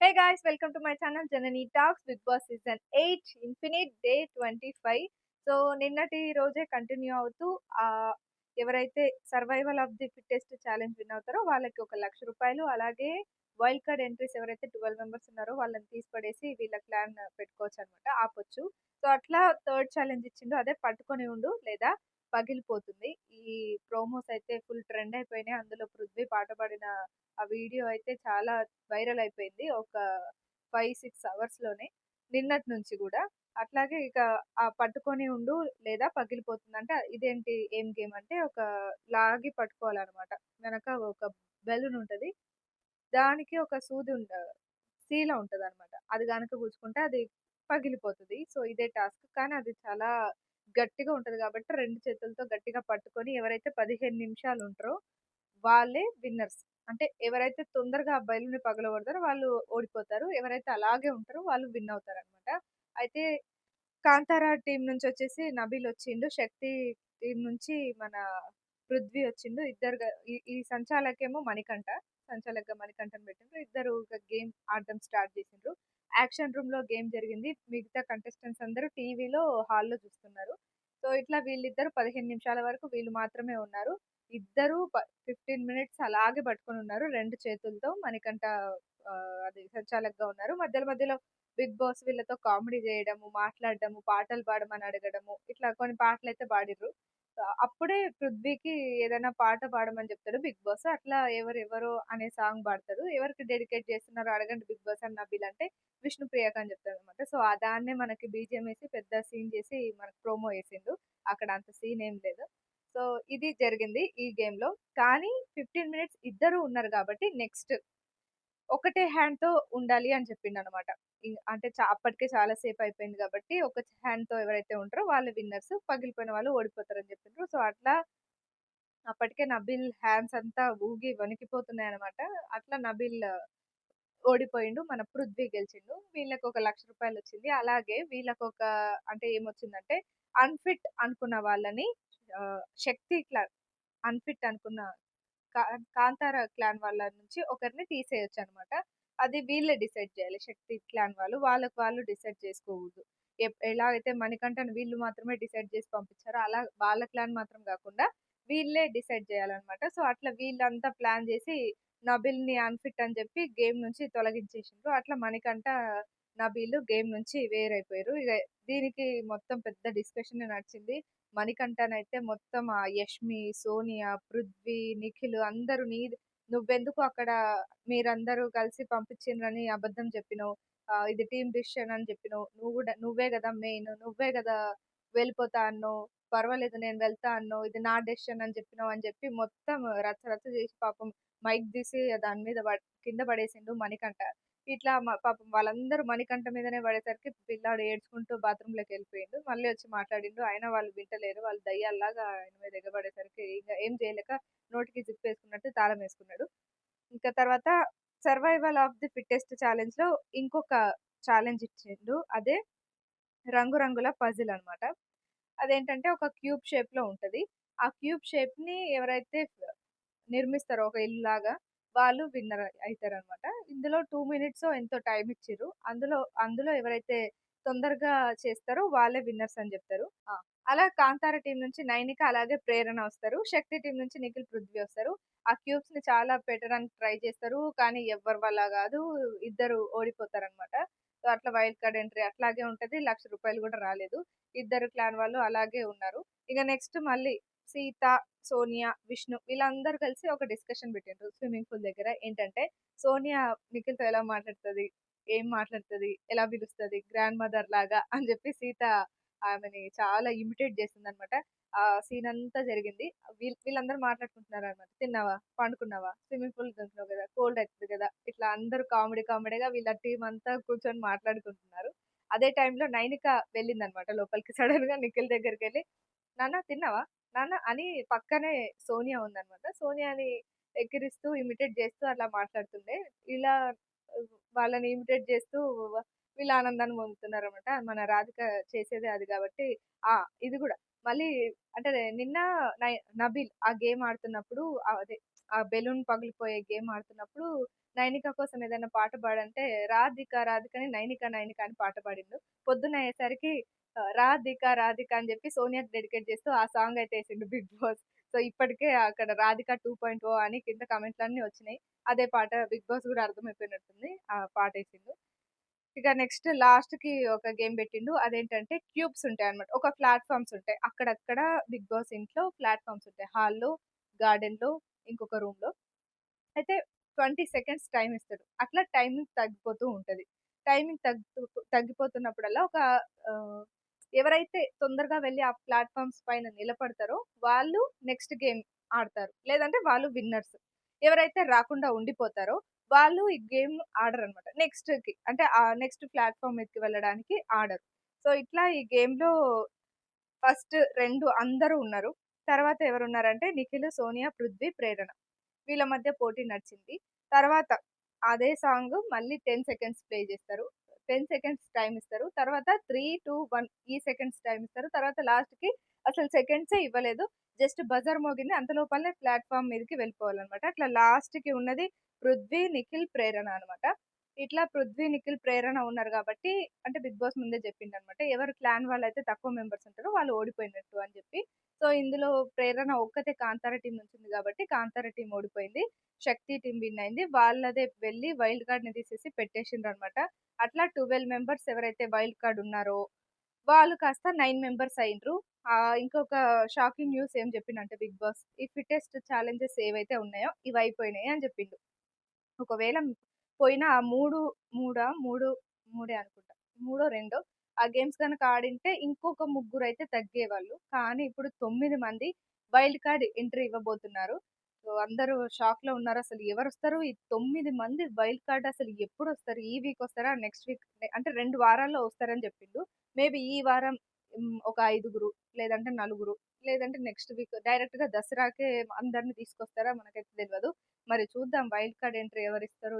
Hey guys welcome to my channel Janani talks Bigg Boss season eight infinite day twenty five so నిన్నటి రోజే continue అవుతూ ఎవరైతే survival of the fittest challenge win అవుతారో వాళ్ళకి ఒక లక్ష రూపాయలు అలాగే వైల్డ్ కార్డ్ ఎంట్రీస్ ఎవరైతే ట్వెల్వ్ మెంబర్స్ ఉన్నారో వాళ్ళని తీసిపడేసి వీళ్ళ ప్లాన్ పెట్టుకోవచ్చు అనమాట ఆపొచ్చు. సో అట్లా థర్డ్ ఛాలెంజ్ ఇచ్చిండు అదే పట్టుకొని ఉండు లేదా పగిలిపోతుంది. ఈ ప్రోమోస్ అయితే ఫుల్ ట్రెండ్ అయిపోయినాయి. అందులో పృథ్వీ పాట పాడిన ఆ వీడియో అయితే చాలా వైరల్ అయిపోయింది. ఒక ఫైవ్ సిక్స్ అవర్స్లోనే నిన్నటి నుంచి కూడా. అట్లాగే ఇక ఆ పట్టుకొని ఉండు లేదా పగిలిపోతుంది అంటే ఇదేంటి ఏం గేమ్ అంటే ఒక లాగి పట్టుకోవాలన్నమాట. వెనక ఒక బెలూన్ ఉంటుంది. దానికి ఒక సూది ఉండ సీల ఉంటుంది అనమాట అది కనుక గుచ్చుకుంటే అది పగిలిపోతుంది. సో ఇదే టాస్క్. కానీ అది చాలా గట్టిగా ఉంటుంది కాబట్టి రెండు చేతులతో గట్టిగా పట్టుకొని ఎవరైతే పదిహేను నిమిషాలు ఉంటారో వాళ్ళే విన్నర్స్. అంటే ఎవరైతే తొందరగా అబ్బాయిలని బయలుని పగలగొడతారో వాళ్ళు ఓడిపోతారు. ఎవరైతే అలాగే ఉంటారో వాళ్ళు విన్ అవుతారు అనమాట అయితే కాంతారా టీం నుంచి వచ్చేసి నబీల్ వచ్చిండు. శక్తి టీం నుంచి మన పృథ్వీ వచ్చిండు. ఇద్దరు ఈ- సంచాలకేమో మణికంఠ సంచాలక మణికంఠని పెట్టిండ్రు. ఇద్దరు గేమ్ ఆడటం స్టార్ట్ చేసిండ్రు. యాక్షన్ రూమ్లో గేమ్ జరిగింది. మిగతా కంటెస్టెంట్స్ అందరూ టీవీలో హాల్లో చూస్తున్నారు. సో ఇట్లా వీళ్ళిద్దరు పదిహేను నిమిషాల వరకు వీళ్ళు మాత్రమే ఉన్నారు. ఇద్దరు ఫిఫ్టీన్ మినిట్స్ అలాగే పట్టుకొని ఉన్నారు. రెండు చేతులతో మనకంట అది సంచాలకుగా ఉన్నారు. మధ్యలో మధ్యలో బిగ్ బాస్ వీళ్ళతో కామెడీ చేయడము మాట్లాడడము పాటలు పాడమని అడగడము ఇట్లా కొన్ని పాటలు అయితే పాడిర్రు. అప్పుడే పృథ్వీకి ఏదైనా పాట పాడమని చెప్తాడు బిగ్ బాస్. అట్లా ఎవరెవరు అనే సాంగ్ పాడతారు ఎవరికి డెడికేట్ చేస్తున్నారో అడగండి బిగ్ బాస్ అని నబీల్ అంటే విష్ణుప్రియకి అని చెప్తాడు అనమాట సో ఆ దాన్నే మనకి బీజిఎం వేసి పెద్ద సీన్ చేసి మనకు ప్రోమో వేసిండు. అక్కడ అంత సీన్ ఏం లేదు. సో ఇది జరిగింది ఈ గేమ్లో కానీ ఫిఫ్టీన్ మినిట్స్ ఇద్దరు ఉన్నారు కాబట్టి నెక్స్ట్ ఒకటే హ్యాండ్తో ఉండాలి అని చెప్పిండు అనమాట అంటే చా- అప్పటికే చాలా సేపు అయిపోయింది కాబట్టి ఒక హ్యాండ్తో ఎవరైతే ఉంటారో వాళ్ళు విన్నర్స్ పగిలిపోయిన వాళ్ళు ఓడిపోతారు అని చెప్పిండ్రు. సో అట్లా అప్పటికే నబిల్ హ్యాండ్స్ అంతా ఊగి వణికిపోతున్నాయి అనమాట అట్లా నబిల్ ఓడిపోయిండు మన పృథ్వీ గెలిచిండు. వీళ్ళకి ఒక లక్ష రూపాయలు వచ్చింది. అలాగే వీళ్ళకి ఒక అంటే ఏమొచ్చిందంటే అన్ఫిట్ అనుకున్న వాళ్ళని శక్తి ఇట్లా అన్ఫిట్ అనుకున్న కాంతార క్లాన్ వాళ్ళ నుంచి ఒకరిని తీసేయొచ్చు అనమాట అది వీళ్ళే డిసైడ్ చేయాలి. శక్తి క్లాన్ వాళ్ళు వాళ్ళకు వాళ్ళు డిసైడ్ చేసుకోకూడదు. ఎలా అయితే మణికంఠన్ వీళ్ళు మాత్రమే డిసైడ్ చేసి పంపించారో అలా వాళ్ళ క్లాన్ మాత్రం కాకుండా వీళ్ళే డిసైడ్ చేయాలన్నమాట సో అట్లా వీళ్ళంతా ప్లాన్ చేసి నబిల్ని అన్ఫిట్ అని చెప్పి గేమ్ నుంచి తొలగించేసిండ్రు. అట్లా మణికంఠ నబీలు గేమ్ నుంచి వేరైపోయారు. ఇక దీనికి మొత్తం పెద్ద డిస్కషన్ నడిచింది. మణికంఠనైతే మొత్తం ఆ యష్మి సోనియా పృథ్వీ నిఖిల్ అందరూ నీ నువ్వెందుకు అక్కడ మీరందరూ కలిసి పంపించిండ్రని అబద్ధం చెప్పినావు. ఇది టీమ్ డిసిషన్ అని చెప్పినావు. నువ్వు కూడా నువ్వే కదా మెయిన్ నువ్వే కదా వెళ్ళిపోతా అన్నావు. పర్వాలేదు నేను వెళ్తా అన్నావు. ఇది నా డెసిషన్ అని చెప్పినావు అని చెప్పి మొత్తం రచ్చ రచ్చ చేసి పాపం మైక్ తీసి దాని మీద కింద పడేసిండు మణికంఠ. ఇట్లా పాపం వాళ్ళందరూ మణికంఠ మీదనే పడేసరికి పిల్లాడు ఏడ్చుకుంటూ బాత్రూమ్లోకి వెళ్ళిపోయిండు. మళ్ళీ వచ్చి మాట్లాడిండు. అయినా వాళ్ళు వింటలేరు. వాళ్ళు దయ్యాల్లాగా ఆయన మీద ఎగబడేసరికి ఇంకా ఏం చేయలేక నోటికి జిప్ వేసుకున్నట్టు తాళం వేసుకున్నాడు. ఇంకా తర్వాత సర్వైవల్ ఆఫ్ ది ఫిట్టెస్ట్ ఛాలెంజ్లో ఇంకొక ఛాలెంజ్ ఇచ్చిండు. అదే రంగురంగుల పజిల్ అన్నమాట. అదేంటంటే ఒక క్యూబ్ షేప్లో ఉంటది. ఆ క్యూబ్ షేప్ని ఎవరైతే నిర్మిస్తారో ఒక ఇల్లు లాగా వాళ్ళు విన్నర్ అవుతారు అనమాట ఇందులో టూ మినిట్స్ ఎంతో టైం ఇచ్చిర్రు. అందులో అందులో ఎవరైతే తొందరగా చేస్తారో వాళ్ళే విన్నర్స్ అని చెప్తారు. అలా కాంతార టీం నుంచి నైనిక అలాగే ప్రేరణ వస్తారు. శక్తి టీం నుంచి నిఖిల్ పృథ్వీ వస్తారు. ఆ క్యూబ్స్ని చాలా పెట్టడానికి ట్రై చేస్తారు. కానీ ఎవరి వల్ల కాదు. ఇద్దరు ఓడిపోతారు అనమాట సో అట్లా వైల్డ్ కార్డ్ ఎంట్రీ అట్లాగే ఉంటది. లక్ష రూపాయలు కూడా రాలేదు. ఇద్దరు క్లాన్ వాళ్ళు అలాగే ఉన్నారు. ఇక నెక్స్ట్ మళ్ళీ సీత సోనియా విష్ణు వీళ్ళందరూ కలిసి ఒక డిస్కషన్ పెట్టిండ్రు స్విమ్మింగ్ పూల్ దగ్గర. ఏంటంటే సోనియా నిఖిల్తో ఎలా మాట్లాడుతుంది? ఏం మాట్లాడుతుంది? ఎలా పిలుస్తుంది? గ్రాండ్ మదర్ లాగా అని చెప్పి సీత ఆమెని చాలా ఇమిటేట్ చేస్తుంది అనమాట ఆ సీన్ అంతా జరిగింది. వీళ్ళ వీళ్ళందరూ మాట్లాడుకుంటున్నారు అనమాట తిన్నావా? పండుకున్నావా? స్విమ్మింగ్ పూల్ దొరికినావు కదా? కోల్డ్ అవుతుంది కదా? ఇట్లా అందరూ కామెడీ కామెడీగా వీళ్ళ టీం అంతా కూర్చొని మాట్లాడుకుంటున్నారు. అదే టైంలో నైనిక వెళ్ళిందనమాట లోపలికి. సడన్గా నిఖిల్ దగ్గరికి వెళ్ళి నాన్న తిన్నావా? నాన్న అని పక్కనే సోనియా ఉందన్నమాట. సోనియాని ఎక్కిరిస్తూ ఇమిటేట్ చేస్తూ అలా మాట్లాడుతుండే. ఇలా వాళ్ళని ఇమిటేట్ చేస్తూ వీళ్ళ ఆనందాన్ని పొందుతున్నారు అనమాట మన రాధిక చేసేదే అది కాబట్టి ఆ ఇది కూడా. మళ్ళీ అంటే నిన్న నై- నబీల్ ఆ గేమ్ ఆడుతున్నప్పుడు అదే ఆ బెలూన్ పగిలిపోయే గేమ్ ఆడుతున్నప్పుడు నైనిక కోసం ఏదైనా పాట పాడంటే రాధిక రాధికని నైనిక నైనిక అని పాట పాడిండు. పొద్దున అయ్యేసరికి రాధిక రాధిక అని చెప్పి సోనియాకి డెడికేట్ చేస్తూ ఆ సాంగ్ అయితే వేసిండు బిగ్ బాస్. సో ఇప్పటికే అక్కడ రాధిక టూ పాయింట్ ఓ అని కింద కమెంట్లన్నీ అన్ని వచ్చినాయి. అదే పాట బిగ్ బాస్ కూడా అర్థమైపోయినట్టుంది. ఆ పాట వేసిండు. ఇక నెక్స్ట్ లాస్ట్కి ఒక గేమ్ పెట్టిండు. అదేంటంటే క్యూబ్స్ ఉంటాయి అన్నమాట. ఒక ప్లాట్ఫామ్స్ ఉంటాయి. అక్కడక్కడ బిగ్ బాస్ ఇంట్లో ప్లాట్ఫామ్స్ ఉంటాయి. హాల్లో గార్డెన్లో ఇంకొక రూమ్లో అయితే ట్వంటీ సెకండ్స్ టైం ఇస్తాడు. అట్లా టైమింగ్ తగ్గిపోతూ ఉంటది. టైమింగ్ తగ్గు తగ్గిపోతున్నప్పుడల్లా ఒక ఎవరైతే తొందరగా వెళ్ళి ఆ ప్లాట్ఫామ్స్ పైన నిలబడతారో వాళ్ళు నెక్స్ట్ గేమ్ ఆడతారు. లేదంటే వాళ్ళు విన్నర్స్. ఎవరైతే రాకుండా ఉండిపోతారో వాళ్ళు ఈ గేమ్ ఆడరు అనమాట నెక్స్ట్కి అంటే ఆ నెక్స్ట్ ప్లాట్ఫామ్ మీదకి వెళ్ళడానికి ఆడరు. సో ఇట్లా ఈ గేమ్లో ఫస్ట్ రెండు అందరూ ఉన్నారు. తర్వాత ఎవరున్నారంటే నిఖిల్ సోనియా పృథ్వీ ప్రేరణ. వీళ్ళ మధ్య పోటీ నడిచింది. తర్వాత అదే సాంగ్ మళ్ళీ టెన్ సెకండ్స్ ప్లే చేస్తారు. టెన్ సెకండ్స్ టైం ఇస్తారు. తర్వాత త్రీ టూ వన్ ఈ సెకండ్స్ టైం ఇస్తారు. తర్వాత లాస్ట్కి అసలు సెకండ్సే ఇవ్వలేదు. జస్ట్ బజర్ మోగింది. అంత లోపలనే ప్లాట్ఫామ్ మీదకి వెళ్ళిపోవాలన్నమాట. అట్లా లాస్ట్కి ఉన్నది పృథ్వీ నిఖిల్ ప్రేరణ అన్నమాట. ఇట్లా పృథ్వీ నిఖిల్ ప్రేరణ ఉన్నారు కాబట్టి అంటే బిగ్ బాస్ ముందే చెప్పిండు అనమాట ఎవరు క్లాన్ వాళ్ళు అయితే తక్కువ మెంబర్స్ ఉంటారో వాళ్ళు ఓడిపోయినట్టు అని చెప్పి. సో ఇందులో ప్రేరణ ఒక్కతే కాంతార టీం నుంచి ఉంది కాబట్టి కాంతార టీం ఓడిపోయింది. శక్తి టీం విన్ అయింది. వాళ్ళదే వెళ్ళి వైల్డ్ కార్డ్ని తీసేసి పెట్టేసిండ్రు అనమాట అట్లా ట్వెల్వ్ మెంబర్స్ ఎవరైతే వైల్డ్ కార్డ్ ఉన్నారో వాళ్ళు కాస్త నైన్ మెంబర్స్ అయిండ్రు ఆ, ఇంకొక షాకింగ్ న్యూస్ ఏం చెప్పిండంటే బిగ్ బాస్ ఈ ఫిటెస్ట్ ఛాలెంజెస్ ఏవైతే ఉన్నాయో ఇవి అయిపోయినాయి అని చెప్పిండు. ఒకవేళ పోయిన ఆ మూడు మూడా? మూడు మూడే అనుకుంటా. మూడో రెండో? ఆ గేమ్స్ కనుక ఆడింటే ఇంకొక ముగ్గురు అయితే తగ్గేవాళ్ళు. కానీ ఇప్పుడు తొమ్మిది మంది వైల్డ్ కార్డ్ ఎంట్రీ ఇవ్వబోతున్నారు. సో అందరూ షాక్లో ఉన్నారు. అసలు ఎవరు వస్తారు ఈ తొమ్మిది మంది వైల్డ్ కార్డ్ అసలు ఎప్పుడు వస్తారు ఈ వీక్ వస్తారా? నెక్స్ట్ వీక్ అంటే రెండు వారాల్లో వస్తారని చెప్పిండు. మేబీ ఈ వారం ఒక ఐదుగురు లేదంటే నలుగురు లేదంటే నెక్స్ట్ వీక్ డైరెక్ట్గా దసరాకే అందరిని తీసుకొస్తారా? మనకైతే తెలియదు మరి చూద్దాం వైల్డ్ కార్డ్ ఎంట్రీ ఎవరు ఇస్తారు